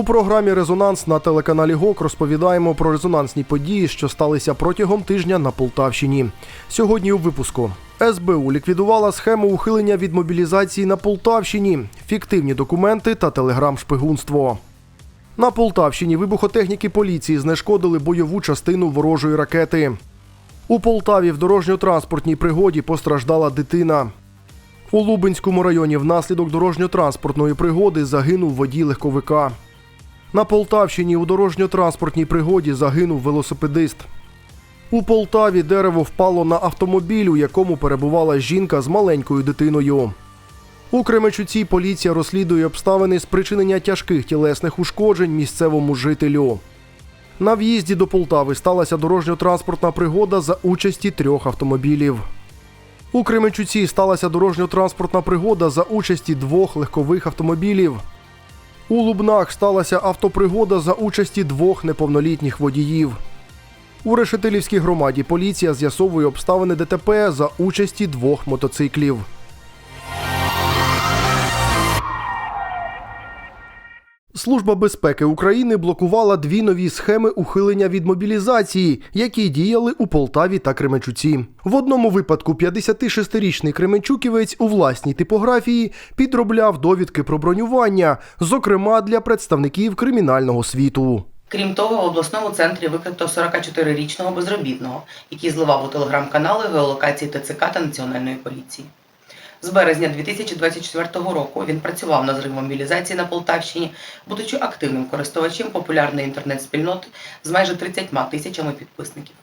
У програмі Резонанс на телеканалі ГОК розповідаємо про резонансні події, що сталися протягом тижня на Полтавщині. Сьогодні у випуску СБУ ліквідувала схему ухилення від мобілізації на Полтавщині, фіктивні документи та телеграм-шпигунство. На Полтавщині вибухотехніки поліції знешкодили бойову частину ворожої ракети. У Полтаві в дорожньо-транспортній пригоді постраждала дитина. У Лубенському районі внаслідок дорожньо-транспортної пригоди загинув водій легковика. На Полтавщині у дорожньо-транспортній пригоді загинув велосипедист. У Полтаві дерево впало на автомобіль, у якому перебувала жінка з маленькою дитиною. У Кременчуці поліція розслідує обставини спричинення тяжких тілесних ушкоджень місцевому жителю. На в'їзді до Полтави сталася дорожньо-транспортна пригода за участі трьох автомобілів. У Кременчуці сталася дорожньо-транспортна пригода за участі двох легкових автомобілів. У Лубнах сталася автопригода за участі двох неповнолітніх водіїв. У Решетилівській громаді поліція з'ясовує обставини ДТП за участі двох мотоциклів. Служба безпеки України блокувала дві нові схеми ухилення від мобілізації, які діяли у Полтаві та Кременчуці. В одному випадку 56-річний Кременчуківець у власній типографії підробляв довідки про бронювання, зокрема для представників кримінального світу. Крім того, в обласному центрі викрито 44-річного безробітного, який зливав у телеграм-канали геолокації ТЦК та Національної поліції. З березня 2024 року він працював над зривом мобілізації на Полтавщині, будучи активним користувачем популярної інтернет-спільноти з майже 30 тисячами підписників.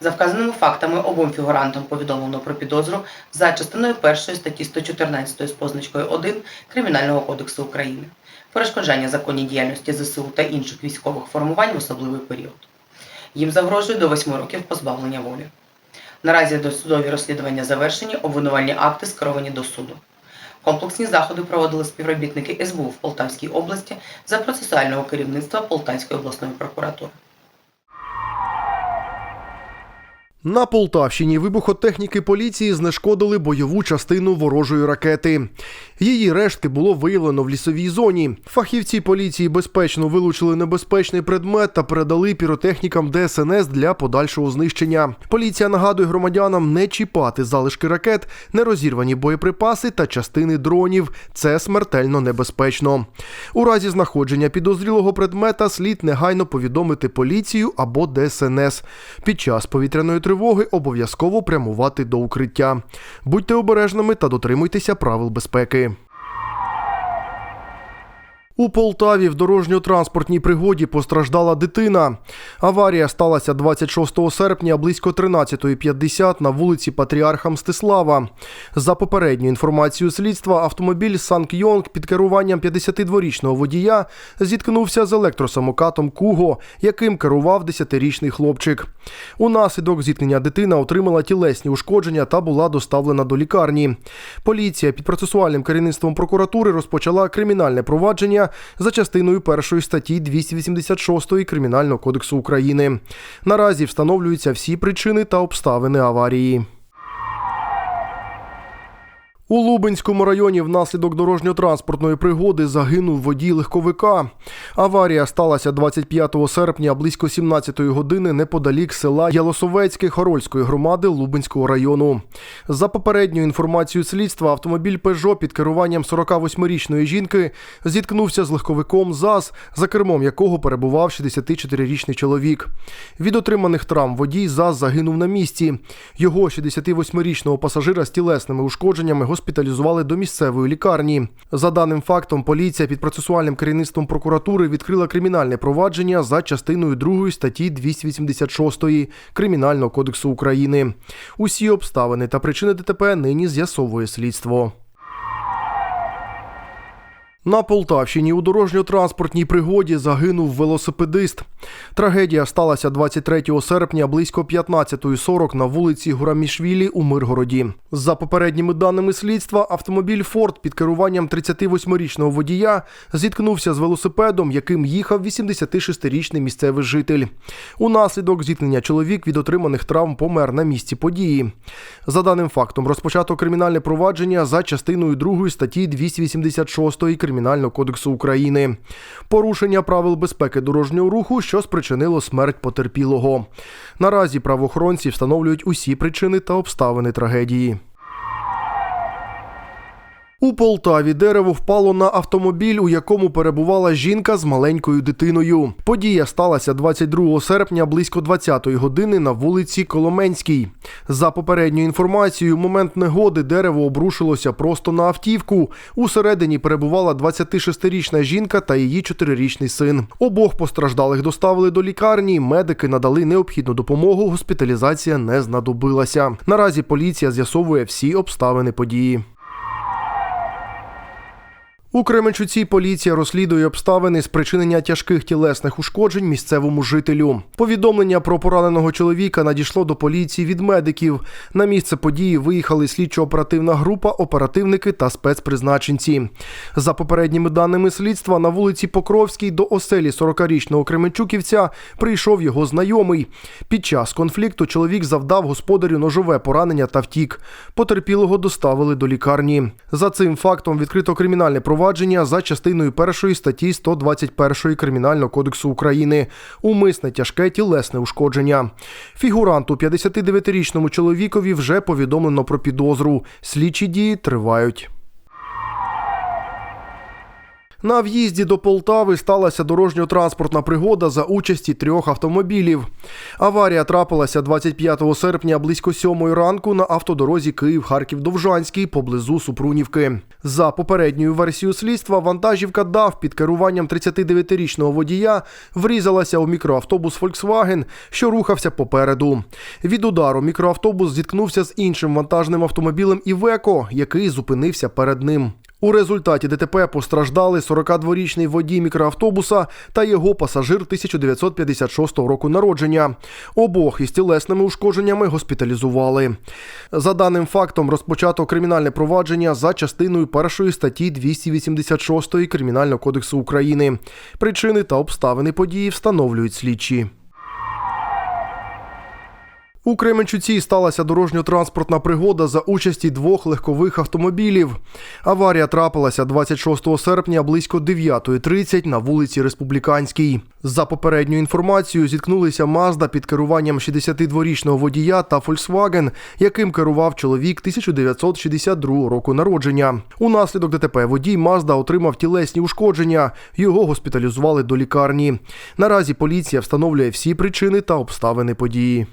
За вказаними фактами обом фігурантам повідомлено про підозру за частиною першої статті 114 з позначкою 1 Кримінального кодексу України перешкоджання законній діяльності ЗСУ та інших військових формувань в особливий період. Їм загрожує до 8 років позбавлення волі. Наразі досудові розслідування завершені, обвинувальні акти скеровані до суду. Комплексні заходи проводили співробітники СБУ в Полтавській області за процесуального керівництва Полтавської обласної прокуратури. На Полтавщині вибухотехніки поліції знешкодили бойову частину ворожої ракети. Її рештки було виявлено в лісовій зоні. Фахівці поліції безпечно вилучили небезпечний предмет та передали піротехнікам ДСНС для подальшого знищення. Поліція нагадує громадянам не чіпати залишки ракет, нерозірвані боєприпаси та частини дронів. Це смертельно небезпечно. У разі знаходження підозрілого предмета слід негайно повідомити поліцію або ДСНС. Під час повітряної тривоги обов'язково прямувати до укриття. Будьте обережними та дотримуйтеся правил безпеки. У Полтаві в дорожньо-транспортній пригоді постраждала дитина. Аварія сталася 26 серпня близько 13.50 на вулиці Патріарха Мстислава. За попередньою інформацією слідства, автомобіль Санк Йонг під керуванням 52-річного водія зіткнувся з електросамокатом Куго, яким керував 10-річний хлопчик. Унаслідок зіткнення дитина отримала тілесні ушкодження та була доставлена до лікарні. Поліція під процесуальним керівництвом прокуратури розпочала кримінальне провадження за частиною першої статті 286 Кримінального кодексу України. Наразі встановлюються всі причини та обставини аварії. У Лубенському районі внаслідок дорожньо-транспортної пригоди загинув водій легковика. Аварія сталася 25 серпня близько 17 години неподалік села Ялосовецьке Хорольської громади Лубенського району. За попередньою інформацією слідства, автомобіль Пежо під керуванням 48-річної жінки зіткнувся з легковиком ЗАЗ, за кермом якого перебував 64-річний чоловік. Від отриманих травм водій ЗАЗ загинув на місці. Його 68-річного пасажира з тілесними ушкодженнями госпіталізували до місцевої лікарні. За даним фактом, поліція під процесуальним керівництвом прокуратури відкрила кримінальне провадження за частиною 2 статті 286 Кримінального кодексу України. Усі обставини та причини ДТП нині з'ясовує слідство. На Полтавщині у дорожньо-транспортній пригоді загинув велосипедист. Трагедія сталася 23 серпня близько 15.40 на вулиці Гурамішвілі у Миргороді. За попередніми даними слідства, автомобіль Форд під керуванням 38-річного водія зіткнувся з велосипедом, яким їхав 86-річний місцевий житель. Унаслідок зіткнення чоловік від отриманих травм помер на місці події. За даним фактом, розпочато кримінальне провадження за частиною 2 статті 286 Кримінального Кримінального кодексу України. Порушення правил безпеки дорожнього руху, що спричинило смерть потерпілого. Наразі правоохоронці встановлюють усі причини та обставини трагедії. У Полтаві дерево впало на автомобіль, у якому перебувала жінка з маленькою дитиною. Подія сталася 22 серпня близько 20-ї години на вулиці Коломенській. За попередньою інформацією, момент негоди дерево обрушилося просто на автівку. Усередині перебувала 26-річна жінка та її 4-річний син. Обох постраждалих доставили до лікарні. Медики надали необхідну допомогу. Госпіталізація не знадобилася. Наразі поліція з'ясовує всі обставини події. У Кременчуці поліція розслідує обставини спричинення тяжких тілесних ушкоджень місцевому жителю. Повідомлення про пораненого чоловіка надійшло до поліції від медиків. На місце події виїхали слідчо-оперативна група, оперативники та спецпризначенці. За попередніми даними слідства, на вулиці Покровській до оселі 40-річного Кременчуківця прийшов його знайомий. Під час конфлікту чоловік завдав господарю ножове поранення та втік. Потерпілого доставили до лікарні. За цим фактом відкрито кримінальне провадження за частиною 1 статті 121 Кримінального кодексу України. Умисне тяжке тілесне ушкодження. Фігуранту 59-річному чоловікові вже повідомлено про підозру. Слідчі дії тривають. На в'їзді до Полтави сталася дорожньо-транспортна пригода за участі трьох автомобілів. Аварія трапилася 25 серпня близько 7 ранку на автодорозі Київ-Харків-Довжанський поблизу Супрунівки. За попередньою версією слідства, вантажівка ДАВ під керуванням 39-річного водія врізалася у мікроавтобус Volkswagen, що рухався попереду. Від удару мікроавтобус зіткнувся з іншим вантажним автомобілем Івеко, який зупинився перед ним. У результаті ДТП постраждали 42-річний водій мікроавтобуса та його пасажир 1956 року народження. Обох із тілесними ушкодженнями госпіталізували. За даним фактом розпочато кримінальне провадження за частиною першої статті 286 Кримінального кодексу України. Причини та обставини події встановлюють слідчі. У Кременчуці сталася дорожньо-транспортна пригода за участі двох легкових автомобілів. Аварія трапилася 26 серпня близько 9.30 на вулиці Республіканській. За попередньою інформацією, зіткнулися Мазда під керуванням 62-річного водія та Volkswagen, яким керував чоловік 1962 року народження. Унаслідок ДТП водій Мазда отримав тілесні ушкодження. Його госпіталізували до лікарні. Наразі поліція встановлює всі причини та обставини події.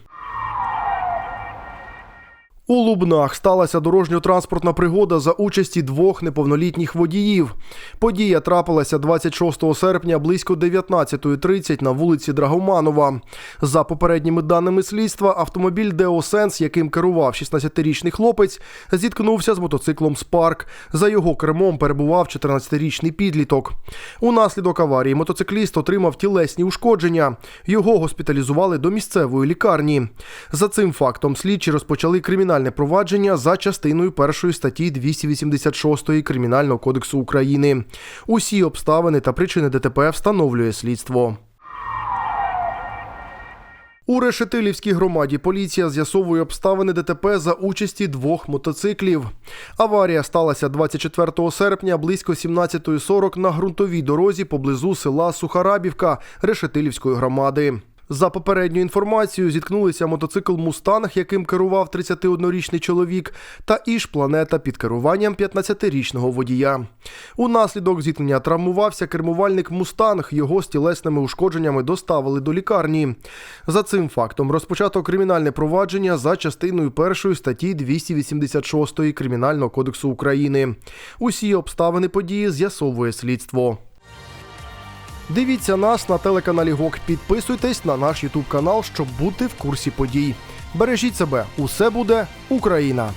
У Лубнах сталася дорожньо-транспортна пригода за участі двох неповнолітніх водіїв. Подія трапилася 26 серпня близько 19.30 на вулиці Драгоманова. За попередніми даними слідства, автомобіль Деосенс, яким керував 16-річний хлопець, зіткнувся з мотоциклом Спарк. За його кермом перебував 14-річний підліток. Унаслідок аварії мотоцикліст отримав тілесні ушкодження. Його госпіталізували до місцевої лікарні. За цим фактом слідчі розпочали кримінальне провадження за частиною першої статті 286 Кримінального кодексу України. Усі обставини та причини ДТП встановлює слідство. У Решетилівській громаді поліція з'ясовує обставини ДТП за участі двох мотоциклів. Аварія сталася 24 серпня близько 17.40 на ґрунтовій дорозі поблизу села Сухарабівка Решетилівської громади. За попередньою інформацією, зіткнулися мотоцикл Мустанг, яким керував 31-річний чоловік, та Іж Планета під керуванням 15-річного водія. Унаслідок зіткнення травмувався кермувальник Мустанг. Його з тілесними ушкодженнями доставили до лікарні. За цим фактом розпочато кримінальне провадження за частиною першої статті 286 Кримінального кодексу України. Усі обставини події з'ясовує слідство. Дивіться нас на телеканалі ГОК. Підписуйтесь на наш Ютуб канал, щоб бути в курсі подій. Бережіть себе, усе буде Україна!